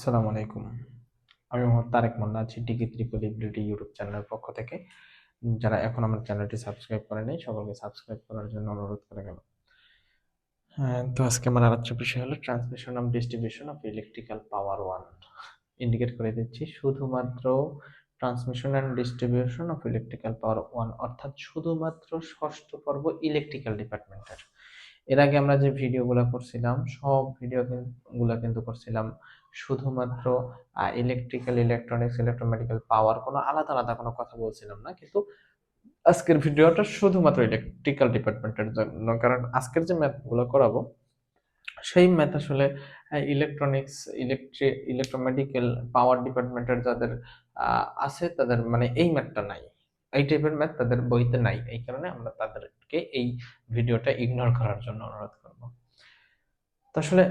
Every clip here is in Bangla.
আসসালামু আলাইকুম। আমি মোহাম্মদ তারেক মোল্লা আছি ডিগ্রি ত্রিপল এবিলিটি ইউটিউব চ্যানেলের পক্ষ থেকে। যারা এখন আমার চ্যানেলটি সাবস্ক্রাইব করেনি সকলকে সাবস্ক্রাইব করার জন্য অনুরোধ করে গেল হ্যাঁ, তো আজকে আমার আলোচ্য বিষয় হলো transmission of distribution of electrical power one. Indicate করে দিচ্ছি শুধুমাত্র transmission and distribution of electrical power one অর্থাৎ শুধুমাত্র ষষ্ঠ পর্ব ইলেকট্রিক্যাল ডিপার্টমেন্টের। এর আগে আমরা যে ভিডিওগুলো করছিলাম সব ভিডিও গুলা কিন্তু করছিলাম শুধুমাত্র ইলেকট্রিক্যাল ইলেকট্রনিক্স ইলেকট্রোমেটিক্যাল পাওয়ার কোনো আলাদা আলাদা কোনো কথা বলছিলাম না। কিন্তু আজকের ভিডিওটা শুধুমাত্র ইলেকট্রিক্যাল ডিপার্টমেন্টের জন্য। কারণ আজকের যে ম্যাথগুলো করাবো, সেই ম্যাথ আসলে ইলেকট্রনিক্স ইলেকট্রি ইলেকট্রোমেটিক্যাল পাওয়ার ডিপার্টমেন্টের যাদের আছে তাদের মানে এই ম্যাথটা নাই। এই টাইপের ম্যাথ তাদের বইতে নাই। এই কারণে আমরা তাদেরকে এই ভিডিওটা ইগনোর করার জন্য অনুরোধ করব। তো আসলে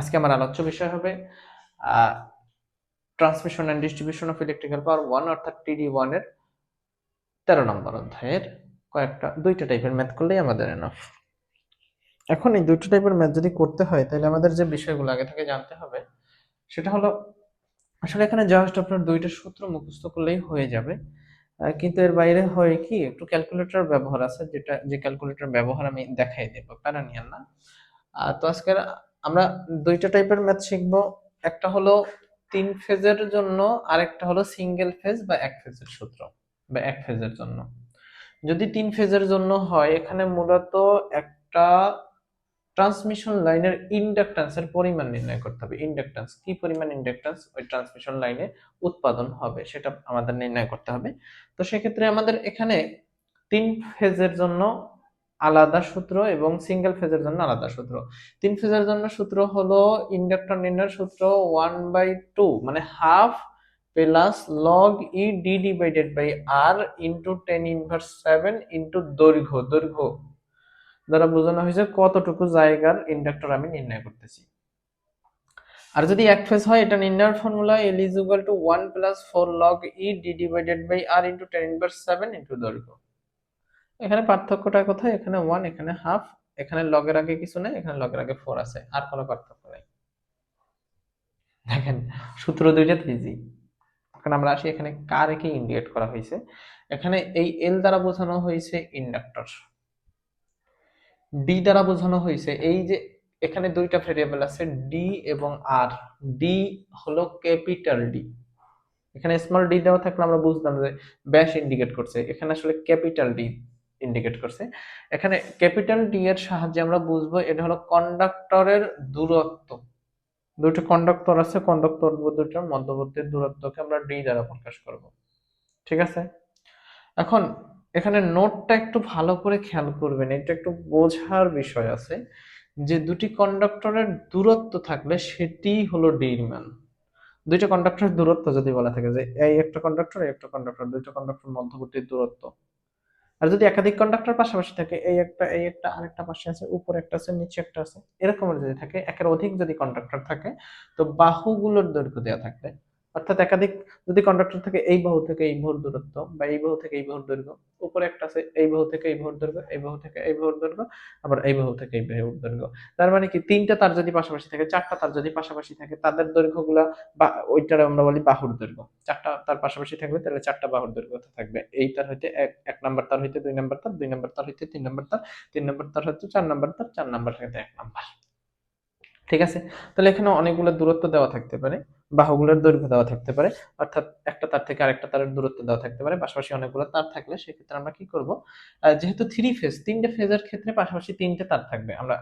আজকে আমার আলোচ্য বিষয় হবে transmission and distribution of electrical power one অর্থাৎ টিডি ওয়ানের তেরো নম্বর অধ্যায়ের কয়েকটা, দুইটা টাইপের ম্যাথ করলেই আমাদের এনাফ এখন এই দুটো টাইপের ম্যাথ যদি করতে হয়, তাহলে আমাদের যে বিষয়গুলো আগে থেকে জানতে হবে, সেটা হলো, আসলে এখানে জাস্ট আপনার দুইটা সূত্র মুখস্থ করলেই হয়ে যাবে। কিন্তু এর বাইরে হয় কি, একটু ক্যালকুলেটর ব্যবহার আছে, যেটা, যে ক্যালকুলেটর ব্যবহার আমি দেখাই দেবো প্যারা নিয়েন না তো আজকে আমরা দুইটা টাইপের ম্যাথ শিখব। একটা হলো তিন ফেজের জন্য আর একটা হলো সিঙ্গেল ফেজ বা এক ফেজের সূত্র বা এক ফেজের জন্য। যদি তিন ফেজের জন্য হয়, এখানে মূলত একটা ট্রান্সমিশন লাইনের ইন্ডাকট্যান্সের পরিমাণ নির্ণয় করতে হবে। ইন্ডাকট্যান্স কি পরিমাণ ইন্ডাকট্যান্স ওই ট্রান্সমিশন লাইনে উৎপাদন হবে, সেটা আমাদের নির্ণয় করতে হবে। তো সেক্ষেত্রে আমাদের এখানে তিন ফেজের জন্য আলাদা সূত্র এবং সিঙ্গেল ফেজের জন্য আলাদা সূত্র। তিন ফেজের জন্য সূত্র হলো ইন্ডাক্টর নির্ণয়ের সূত্র ওয়ান বাই টু মানে half plus log e D divided by R into ten inverse seven into দৈর্ঘ্য। দৈর্ঘ্য দ্বারা বোঝানো হয়েছে কতটুকু জায়গার ইন্ডাক্টর আমি নির্ণয় করতেছি। আর যদি এক ফেজ হয়, এটা নির্ণয়ের formula L is equal to one plus four log e D divided by R into ten inverse seven into দৈর্ঘ্য। এখানে পার্থক্যটা কোথায় এখানে ওয়ান এখানে হাফ এখানে লগের আগে কিছু নেই, এখানে লগের আগে ফোর আছে, আর কোনো পার্থক্য নেই। দেখেন, সূত্র দুইটা ইজি এখন আমরা আসি এখানে কার একে ইন্ডিকেট করা হয়েছে। এখানে এই এল দ্বারা বোঝানো হয়েছে ইন্ডাক্টর ডি দ্বারা বোঝানো হয়েছে এই যে এখানে দুইটা ভেরিয়েবল আছে ডি এবং আর ডি হলো ক্যাপিটাল ডি এখানে স্মল ডি দেওয়া থাকলে আমরা বুঝতাম যে ব্যাস ইন্ডিকেট করছে। এখানে আসলে ক্যাপিটাল ডি ইন্ডিকেট করছে। এখানে ক্যাপিটাল ডি এর সাহায্যে আমরা বুঝব এটা হলো কন্ডাক্টরের দূরত্ব। দুটো কন্ডাক্টর আছে কন্ডাক্টর দুটোর মধ্যবর্তী দূরত্বকে আমরা ডি দ্বারা প্রকাশ করব। ঠিক আছে? এখন এখানে নোটটা একটু ভালো করে খেয়াল করবেন, এটা একটু বোঝার বিষয় আছে যে দুটি কন্ডাক্টরের দূরত্ব থাকলে সেটি হলো ডির মান। দুইটা কন্ডাক্টরের দূরত্ব যদি বলা থাকে যে এই একটা কন্ডাক্টর একটা কন্ডাক্টর দুইটা কন্ডাক্টর মধ্যবর্তী দূরত্ব। আর যদি একাধিক কন্ডাক্টর পাশাপাশি থাকে, এই একটা এই একটা আরেকটা পাশে আছে, উপরে একটা আছে, নিচে একটা আছে, এরকম যদি থাকে, একের অধিক যদি কন্ডাক্টর থাকে, তো বাহুগুলোর দৈর্ঘ্য দেওয়া থাকবে অর্থাৎ একাধিক, যদি কন্ডাক্টর থাকে, এই বাহু থেকে এই বাহুর দূরত্ব বা এই বাহু থেকে এই বাহুর দৈর্ঘ্য। উপরে একটা আছে, এই বাহু থেকে এই বাহুর দৈর্ঘ্য, এই বাহু থেকে এই বাহুর দৈর্ঘ্য, আবার এই বাহু থেকে এই বাহুর দৈর্ঘ্য। তার মানে কি, তিনটা তার যদি পাশাপাশি থাকে, চারটা তার যদি পাশাপাশি থাকে, তাদের দৈর্ঘ্যগুলা বা ওইটার আমরা বলি বাহুর দৈর্ঘ্য। চারটা তার পাশাপাশি থাকবে, তাহলে চারটা বাহুর দৈর্ঘ্য থাকবে। এই তার হইতে এক এক নাম্বার তার হইতে দুই নাম্বার তার, দুই নাম্বার তার হইতে তিন নাম্বার তার, তিন নাম্বার তার হইতে চার নাম্বার তার, চার নাম্বার হইতে এক নাম্বার। ঠিক আছে? তাহলে এখানে অনেকগুলো দূরত্ব দেওয়া থাকতে পারে। বাহুগুলোর দৈর্ঘ্য দেওয়া থাকতে পারে, অর্থাৎ একটা তার থেকে আরেকটা তারের দূরত্ব দেওয়া থাকতে পারে, পাশাপাশি অনেকগুলো তার থাকলে সেক্ষেত্রে আমরা কি করব? যেহেতু থ্রি ফেজ তিনটে ফেজের ক্ষেত্রে পাশাপাশি তিনটে তার থাকবে, আমরা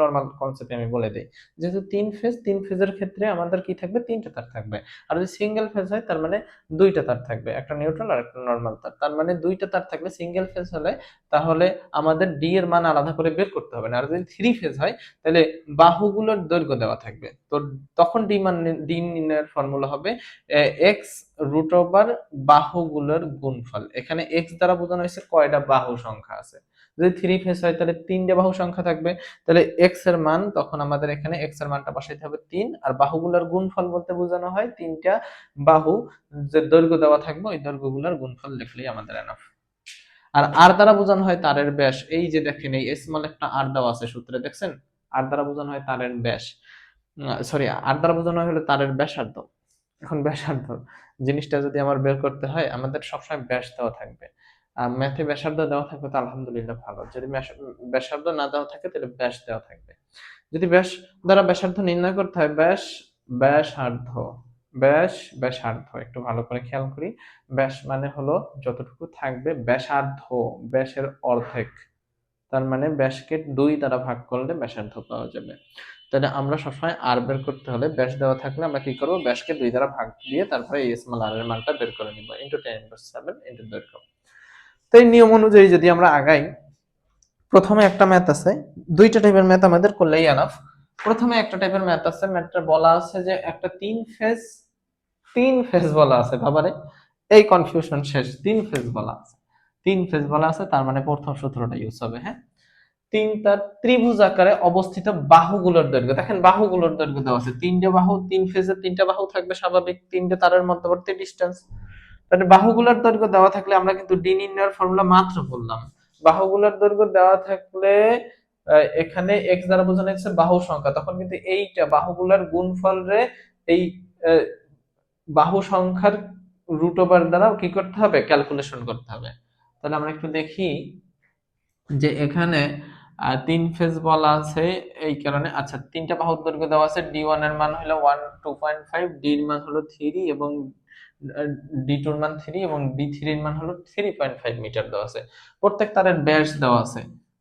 নর্মাল কনসেপ্টে আমি বলে দিই। যেহেতু তিন ফেজ তিন ফেজের ক্ষেত্রে আমাদের কি থাকবে? তিনটে তার থাকবে। আর যদি সিঙ্গেল ফেজ হয়, তার মানে দুইটা তার থাকবে, একটা নিউট্রাল আর একটা নর্মাল তার। তার মানে দুইটা তার থাকবে সিঙ্গেল ফেজ হলে তাহলে আমাদের ডি এর মান আলাদা করে বের করতে হবে না। আর যদি থ্রি ফেজ হয়, তাহলে বাহুগুলোর দৈর্ঘ্য দেওয়া থাকবে। তো তখন ডি মান ডি নির্ণয়ের ফর্মুলা হবে এক্স রুট ওভার বাহুগুলোর গুণফল। এখানে এক্স দ্বারা বোঝানো হয়েছে কয়টা বাহু সংখ্যা আছে। যদি থ্রি ফেজ হয়, তাহলে তিনটে বাহু সংখ্যা থাকবে। তাহলে এক্সের মান, তখন আমাদের এখানে এক্সের মানটা বসাইতে হবে তিন। আর বাহুগুলোর গুণফল বলতে বোঝানো হয় তিনটা বাহু। যে দৈর্ঘ্য দেওয়া থাকবে, ওই দৈর্ঘ্যগুলোর গুণফল লিখলেই আমাদের এনাফ আর আর দ্বারা বোঝানো হয় তারের ব্যাস। এই যে দেখেন, এই স্মল একটা আর দেওয়া আছে সূত্রে, দেখছেন? আর দ্বারা বোঝানো হয় তারের ব্যাস। সরি দ্বারা বোঝানো হলো তারের ব্যাসার্ধ। এখন ব্যাসার্ধ, জিনিসটা যদি আমার বের করতে হয়, আমাদের সবসময় ব্যাস দেওয়া থাকবে। আর ম্যাথে ব্যাসার্ধ দেওয়া থাকবে তো আলহামদুলিল্লাহ ভালো। যদি ব্যাস- ব্যাসার্ধ না দেওয়া থাকে তাহলে ব্যাস দেওয়া থাকবে। যদি ব্যাস দ্বারা ব্যাসার্ধ নির্ণয় করতে হয়, ব্যাস, ব্যাসার্ধ ব্যাস, ব্যাসার্ধ, একটু ভালো করে খেয়াল করি। ব্যাস মানে হলো যতটুকু থাকবে ব্যাসার্ধ, ব্যাসের অর্ধেক। তার মানে ব্যাসকে দুই দ্বারা ভাগ করলে ব্যাসার্ধ পাওয়া যাবে। তাহলে আমরা সবসময় আর বের করতে হলে ব্যাস দেওয়া থাকলে আমরা কি করব? ব্যাসকে দুই দ্বারা ভাগ দিয়ে তারপরে এই স্মল আর এর মানটা বের করে নিব into ten inverse seven into দৈর্ঘ্য তো এই নিয়ম অনুযায়ী যদি আমরা আগাই, প্রথমে একটা ম্যাথ আছে, দুইটা টাইপের ম্যাথ আমাদের করলেই এনাফ প্রথমে একটা টাইপের ম্যাথ আছে ম্যাথটা বলা আছে যে একটা তিন ফেজ তিন ফেজ বলা আছে, বাবারে। এই কনফিউশন শেষ, তিন ফেজ বলা আছে। তিন ফেজ বলা আছে, তার মানে প্রথম সূত্রটা ইউজ হবে হ্যাঁ? তিনটা ত্রিভুজ আকারে অবস্থিত বাহুগুলোর দৈর্ঘ্য। দেখেন বাহুগুলোর দৈর্ঘ্য দেওয়া আছে। তিনটে বাহু, তিন ফেজের তিনটা বাহু থাকবে স্বাভাবিক। তিনটে তারের মধ্যবর্তী ডিস্টেন্স তাহলে বাহুগুলোর দৈর্ঘ্য দেওয়া থাকলে আমরা কিন্তু ডি নির্ণয়ের ফর্মুলা মাত্র বললাম। বাহুগুলোর দৈর্ঘ্য দেওয়া থাকলে এখানে এক্স দ্বারা বোঝানো হচ্ছে বাহু সংখ্যা। তখন কিন্তু এইটা বাহুগুলোর গুণফল রে এই বাহু সংখ্যার রুট ওভার দ্বারা কি করতে হবে? ক্যালকুলেশন করতে হবে। তাহলে আমরা একটু দেখি যে এখানে তিন ফেজ বলা আছে এই কারণে। আচ্ছা তিনটা বাহুর দৈর্ঘ্য দেওয়া আছে। ডি ওয়ানের মান হলো one two point five D এর মান হলো থ্রি এবং ডি টুর মান থ্রি এবং ডি এর মান হলো থ্রি পয়েন্ট ফাইভ মিটার দেওয়া আছে। প্রত্যেক তারের ব্যাস দেওয়া আছে।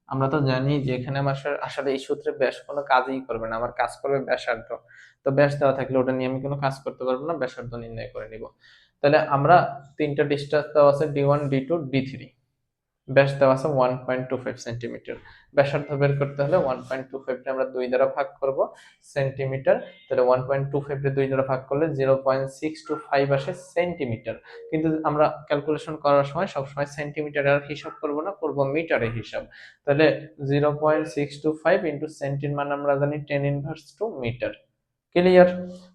আমরা তো জানি যে এখানে আমার আসলে এই সূত্রে ব্যাস কোনো কাজই করবে না। আমার কাজ করবে ব্যাসার্ধ। তো ব্যাস দেওয়া থাকলে ওটা নিয়ে আমি কোনো কাজ করতে পারব না, ব্যাসার্ধ নির্ণয় করে নিব। তাহলে আমরা তিনটা ডিস্টেন্স দেওয়া আছে D one D two D three ব্যাস দেওয়া আছে one point two five centimetre ব্যাসার্ধ বের করতে হলে ওয়ান পয়েন্ট টু ফাইভটা আমরা দুই দ্বারা ভাগ করব সেন্টিমিটার তাহলে ওয়ান পয়েন্ট টু ফাইভে দুই দ্বারা ভাগ করলে zero point six two five আসে সেন্টিমিটার কিন্তু আমরা ক্যালকুলেশন করার সময় সবসময় সেন্টিমিটারের হিসাব করব না, করব মিটারের হিসাব। তাহলে zero point six two five into সেন্টির মান আমরা জানি ten inverse two metre clear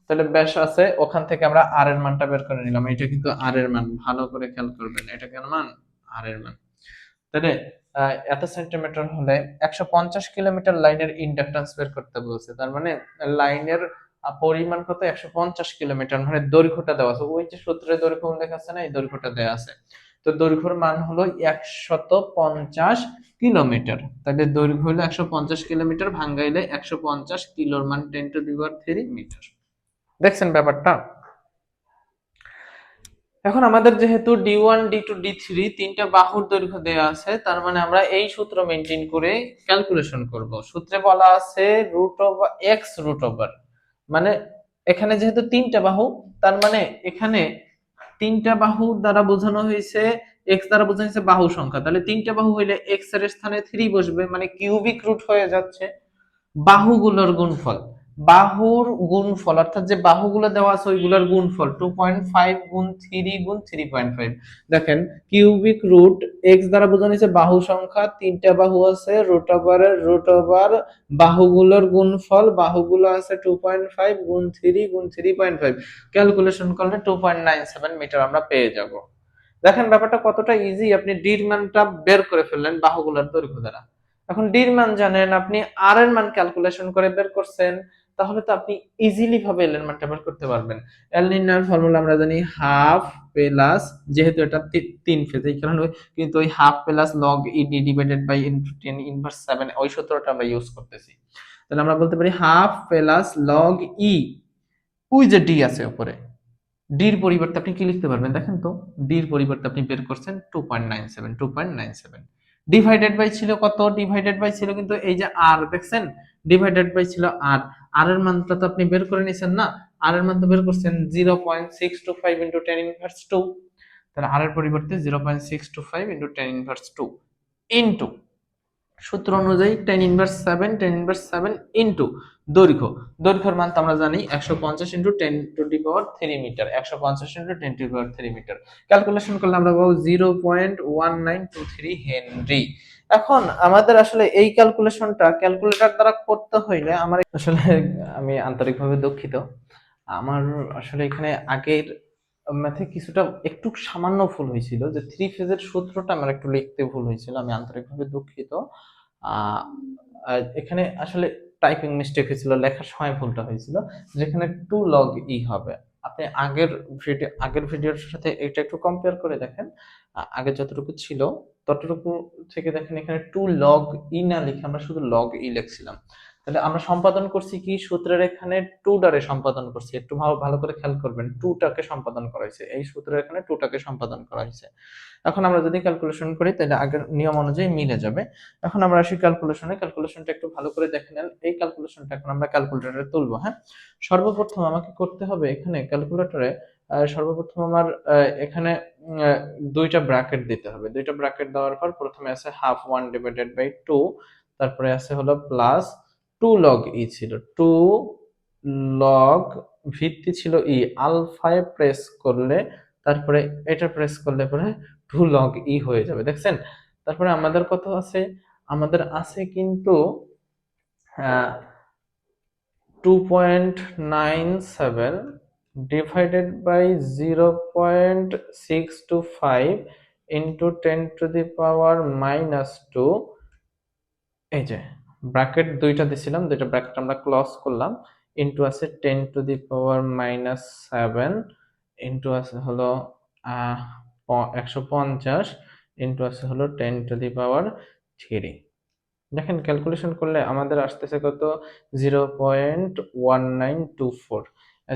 তাহলে ব্যাস আছে, ওখান থেকে আমরা আর এর মানটা বের করে নিলাম। এটা কিন্তু আর এর মান, ভালো করে খেয়াল করবেন। এটা কেন মান? আর এর মান। তাহলে এত সেন্টিমিটার হলে একশো পঞ্চাশ কিলোমিটার লাইনের ইন্ডাকটেন্স বের করতে বলছে। তার মানে লাইনের পরিমাণ কত? একশো পঞ্চাশ কিলোমিটার। মানে দৈর্ঘ্যটা দেওয়া আছে। ওই যে সূত্রে দৈর্ঘ্য উল্লেখ আছে না, এই দৈর্ঘ্যটা দেওয়া আছে। তো দৈর্ঘ্যর মান হলো একশত পঞ্চাশ কিলোমিটার। তাহলে দৈর্ঘ্য হলো একশো পঞ্চাশ কিলোমিটার, ভাঙ্গাইলে একশো পঞ্চাশ কিলোর মান ten to the power three metre দেখছেন ব্যাপারটা? এখন আমাদের যেহেতু D one D two D three তিনটা বাহুর দৈর্ঘ্য দেওয়া আছে, তার মানে আমরা এই সূত্র মেনটেন করে ক্যালকুলেশন করব। সূত্রে বলা আছে root over X root over মানে এখানে যেহেতু তিনটা বাহু, তার মানে এখানে তিনটা বাহু দ্বারা বোঝানো হয়েছে এক্স দ্বারা বোঝানো হয়েছে বাহু সংখ্যা। তাহলে তিনটা বাহু হইলে এক্সের স্থানে থ্রি বসবে মানে কিউবিক রুট হয়ে যাচ্ছে বাহুগুলোর গুণফল। বাহুর গুণফল, অর্থাৎ যে বাহুগুলো দেওয়া আছে ওইগুলোর গুণফল টু পয়েন্ট ফাইভ গুণ থ্রি গুণ থ্রি পয়েন্ট ফাইভ দেখেন কিউবিক রুট এক্স দ্বারা বোঝানো হয়েছে বাহু সংখ্যা, তিনটা বাহু আছে রুট ওভারের রুট ওভার বাহুগুলোর গুণফল, বাহুগুলো আছে টু পয়েন্ট ফাইভ গুণ থ্রি গুণ থ্রি পয়েন্ট ফাইভ ক্যালকুলেশন করলে two point nine seven metre আমরা পেয়ে যাব। দেখেন, ব্যাপারটা কতটা ইজি আপনি ডির মানটা বের করে ফেললেন বাহুগুলোর দৈর্ঘ্য দ্বারা। এখন ডির মান জানেন, আপনি আর এর মান ক্যালকুলেশন করে বের করছেন তাহলে তো আপনি ইজিলি ভাবে এল এর মানটা বের করতে পারবেন। এল ফর্মুলা আমরা জানি হাফ প্লাস যেহেতু এটা তিন ফেজ এই কারণে কিন্তু ওই half plus log e D divided by into ten inverse seven ওই সূত্রটা আমরা ইউজ করতেছি। তাহলে আমরা বলতে পারি হাফ প্লাস লগ ই ওই যে ডি আছে উপরে ডির পরিবর্তে আপনি কি লিখতে পারবেন দেখেন তো? ডির পরিবর্তে আপনি বের করছেন two point nine seven two point nine seven divided by ছিল কত? ডিভাইডেড বাই ছিল কিন্তু এই যে আর দেখছেন? ডিভাইডেড বাই ছিল আর আর এর মানটা তো আপনি বের করে নিছেন না। আর এর মান তো বের করছেন zero point six two five into ten inverse two তাহলে আর এর পরিবর্তে zero point six two five into ten inverse two into সূত্র অনুযায়ী ten inverse seven ten inverse seven into দৈর্ঘ্য। দৈর্ঘ্যের মান তো আমরা জানি একশো পঞ্চাশ into ten to the power three metre একশো পঞ্চাশ into ten to power three metre calculation করলে আমরা পাবো zero point one nine two three henry এখন আমাদের আসলে এই ক্যালকুলেশনটা ক্যালকুলেটর দ্বারা করতে হইলে আমার আসলে আমি আন্তরিকভাবে দুঃখিত। আমার আসলে এখানে আগের ম্যাথে কিছুটা একটু সামান্য ভুল হয়েছিল। যে থ্রি ফেজের সূত্রটা আমার একটু লিখতে ভুল হয়েছিল। আমি আন্তরিকভাবে দুঃখিত। এখানে আসলে টাইপিং মিস্টেক হয়েছিল, লেখার সময় ভুলটা হয়েছিল, যেখানে টু লগ ই হবে। আপনি আগের ভিডিও আগের ভিডিওর সাথে এটা একটু কম্পেয়ার করে দেখেন। আগে যতটুকু ছিল, ততটুকু থেকে দেখেন এখানে টু লগ ই না লিখে আমরা শুধু লগ ই লিখছিলাম। তাহলে আমরা সম্পাদন করছি কি? সূত্রের এখানে টু ডারে সম্পাদন করছি। একটু ভালো ভালো করে খেয়াল করবেন। টুটাকে সম্পাদন করা হয়েছে। এই সূত্রের এখানে টুটাকে সম্পাদন করা হয়েছে। এখন আমরা যদি ক্যালকুলেশন করি, তাহলে আগের নিয়ম অনুযায়ী মিলে যাবে। এখন আমরা আসি ক্যালকুলেশনে ক্যালকুলেশনটা একটু ভালো করে দেখে নেন। এই ক্যালকুলেশনটা এখন আমরা ক্যালকুলেটরে তুলবো হ্যাঁ? সর্বপ্রথম আমাকে করতে হবে এখানে ক্যালকুলেটরে সর্বপ্রথম আমার এখানে দুইটা ব্র্যাকেট দিতে হবে। দুইটা ব্র্যাকেট দেওয়ার পর প্রথমে আছে half one divided by two তারপরে আছে হলো প্লাস টু লগ ই ছিল, টু লগ ভিত্তি ছিল ই। আলফায় প্রেস করলে তারপরে এটা প্রেস করলে পরে টু লগ ই হয়ে যাবে, দেখছেন? তারপরে আমাদের কত আছে? আমাদের আছে কিন্তু two point nine seven divided by zero point six two five into ten to the power minus two এই যে ব্র্যাকেট দুইটা দিছিলাম, দুইটা ব্র্যাকেট আমরা ক্লজ করলাম। ইন্টু আছে ten to the power minus seven into আছে হলো একশো পঞ্চাশ ইন্টু আছে হলো ten to the power three দেখেন ক্যালকুলেশন করলে আমাদের আসতেছে কত? Zero point one nine two four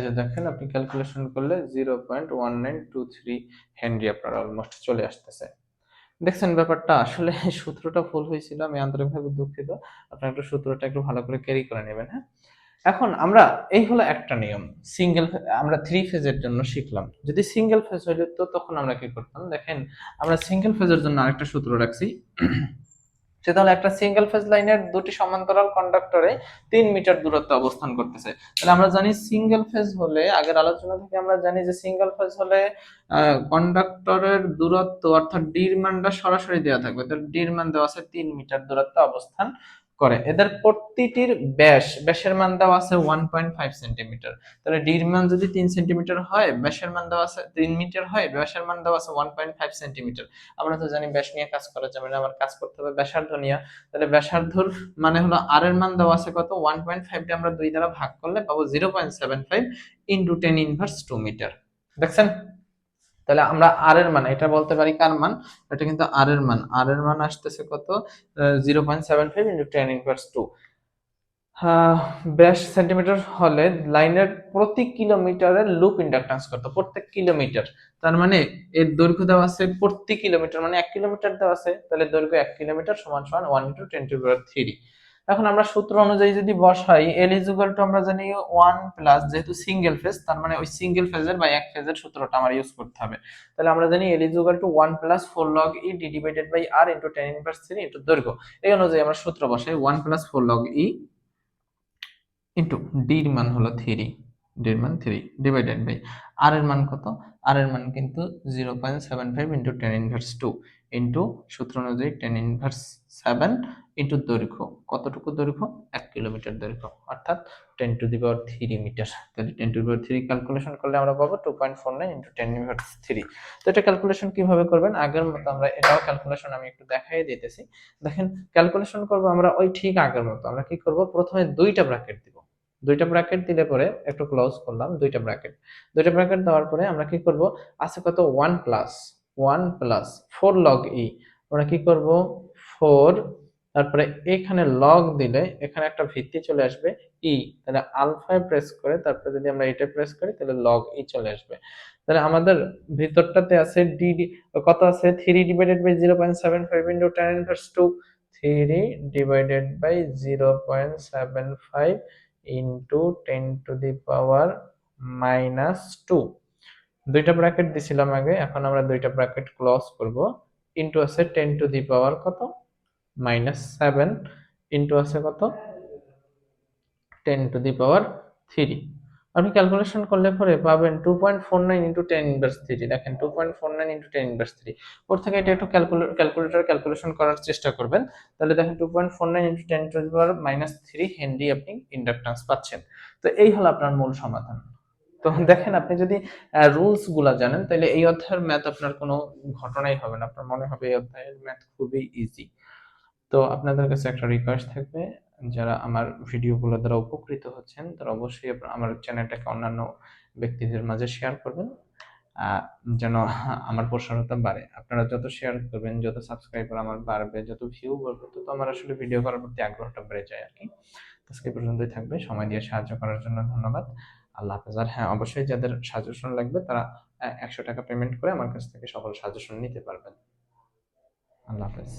যে দেখেন, আপনি ক্যালকুলেশন করলে zero point one nine two three henry আপনার অলমোস্ট চলে আসতেছে। দেখছেন ব্যাপারটা? আসলে সূত্রটা ভুল হয়েছিল, আমি আন্তরিকভাবে দুঃখিত। আপনার একটু সূত্রটা একটু ভালো করে ক্যারি করে নেবেন হ্যাঁ? এখন আমরা, এই হলো একটা নিয়ম। সিঙ্গেল আমরা থ্রি ফেজের জন্য শিখলাম। যদি সিঙ্গেল ফেজ হয়ে তো তখন আমরা কি করতাম? দেখেন, আমরা সিঙ্গেল ফেজের জন্য আরেকটা সূত্র রাখছি। সেটা হলো একটা সিঙ্গেল ফেজ লাইনের দুটি সমান্তরাল কন্ডাক্টরে তিন মিটার দূরত্বে অবস্থান করতেছে। তাহলে আমরা জানি সিঙ্গেল ফেজ হলে, আগের আলোচনা থেকে আমরা জানি যে সিঙ্গেল ফেজ হলে কন্ডাক্টরের দূরত্ব অর্থাৎ ডির মানটা সরাসরি দেওয়া থাকবে। তো ডির মান দেওয়া আছে তিন মিটার দূরত্বে অবস্থান করে। এদের প্রতিটির ব্যাস, ব্যাসের মান দেওয়া আছে ওয়ান পয়েন্ট ফাইভ সেন্টিমিটার তাহলে ডির মান যদি তিন সেন্টিমিটার হয়, ব্যাসের মান দেওয়া আছে তিন মিটার হয়, ব্যাসের মান দেওয়া আছে ওয়ান পয়েন্ট ফাইভ সেন্টিমিটার আমরা তো জানি ব্যাস নিয়ে কাজ করা যাবে না আমার কাজ করতে হবে ব্যাসার্ধ নিয়ে। তাহলে ব্যাসার্ধর মানে হলো আর এর মান দেওয়া আছে কত? ওয়ান পয়েন্ট ফাইভটা আমরা দুই দ্বারা ভাগ করলে পাবো zero point seven five into ten inverse two metre দেখছেন? তাহলে আমরা আর এর মান, এটা বলতে পারি কার মান? এটা কিন্তু আর এর মান। আর এর মান আসতেছে কত? Zero point seven five into ten inverse two ব্যাস সেন্টিমিটার হলে লাইনের প্রতি কিলোমিটারের লুপ ইন্ডাকটেন্স কত? প্রত্যেক কিলোমিটার। তার মানে এর দৈর্ঘ্য দেওয়া আছে প্রতি কিলোমিটার মানে এক কিলোমিটার দেওয়া আছে। তাহলে দৈর্ঘ্য এক কিলোমিটার সমান সমান one into ten to three এখন আমরা সূত্র অনুযায়ী যদি বসাই এল ইজুগাল টু আমরা জানি ওয়ান প্লাস যেহেতু সিঙ্গেল ফেজ তার মানে ওই সিঙ্গেল ফেজের বা এক ফেজের সূত্রটা আমার ইউজ করতে হবে। তাহলে আমরা জানি L equal to one plus four log e D divided by R into ten inverse three into দৈর্ঘ্য। এই অনুযায়ী আমরা সূত্র বসাই one plus four log e into ডির মান হলো থ্রি ডির মান থ্রি ডিভাইডেড বাই আর এর মান কত? আর এর মান কিন্তু zero point seven five into ten inverse two into সূত্র অনুযায়ী টেন ইনভার্স সেভেন ইন্টু দৈর্ঘ্য। কতটুকু দৈর্ঘ্য? এক কিলোমিটার দৈর্ঘ্য। অর্থাৎ ten to the power three metre তাহলে ten to the power three calculation করলে আমরা পাবো two point four nine into ten inverse three তো এটা ক্যালকুলেশন কীভাবে করবেন? আগের মতো আমরা এটাও ক্যালকুলেশন আমি একটু দেখাই দিতেছি। দেখেন ক্যালকুলেশন করব আমরা ওই ঠিক আগের মতো। আমরা কি করব? প্রথমে দুইটা ব্র্যাকেট দিব। দুইটা ব্র্যাকেট দিলে পরে একটু ক্লোজ করলাম দুইটা ব্র্যাকেট দুইটা ব্র্যাকেট দেওয়ার পরে আমরা কি করব? আছে কত? One plus one plus four log e আমরা কি করব? ফোর তারপরে এখানে লগ দিলে এখানে একটা ভিত্তি চলে আসবে ই তাহলে আলফায় প্রেস করে তারপরে যদি আমরা এটা প্রেস করি, তাহলে লগ ই চলে আসবে। তাহলে আমাদের ভিতরটাতে আছে ডি কত আছে? Three divided by zero point seven five into ten inverse two three divided by zero point seven five into ten to the power minus two দুইটা ব্র্যাকেট দিছিলাম আগে, এখন আমরা দুইটা ব্র্যাকেট ক্লোজ করব। ইন্টু আছে টেন টু দি পাওয়ার কত? মাইনাস সেভেন ইন্টু আছে কত? Ten to the power three আপনি ক্যালকুলেশন করলে পরে পাবেন two point four nine into ten inverse three দেখেন two point four nine into ten inverse three ওর থেকে এটা একটু ক্যালকুলেটর ক্যালকুলেশন করার চেষ্টা করবেন। তাহলে দেখেন two point four nine into ten to power minus three henry আপনি ইন্ডাকটেন্স পাচ্ছেন। তো এই হলো আপনার মূল সমাধান। তো দেখেন আপনি যদি রুলসগুলা জানেন, তাহলে এই অধ্যায়ের ম্যাথ আপনার কোনো ঘটনাই হবে না। আপনার মনে হবে এই অধ্যায়ের ম্যাথ খুবই ইজি তো আপনাদের কাছে একটা রিকোয়েস্ট থাকবে, যারা আমার ভিডিওগুলো দ্বারা উপকৃত হচ্ছেন, তারা অবশ্যই আমার চ্যানেলটাকে অন্যান্য ব্যক্তিদের মাঝে শেয়ার করবেন। যেন আমার প্রসারতা বাড়ে। আপনারা যত শেয়ার করবেন, যত সাবস্ক্রাইবার আমার বাড়বে, যত ভিউ বাড়বে, তত আমার আসলে ভিডিও করার প্রতি আগ্রহটা বেড়ে যায় আর কি। আজকে পর্যন্তই থাকবে। সময় দিয়ে সাহায্য করার জন্য ধন্যবাদ। আল্লাহ হাফেজ। আর হ্যাঁ অবশ্যই যাদের সাজেশন লাগবে, তারা একশো টাকা পেমেন্ট করে আমার কাছ থেকে সকল সাজেশন নিতে পারবেন। আল্লাহ হাফেজ।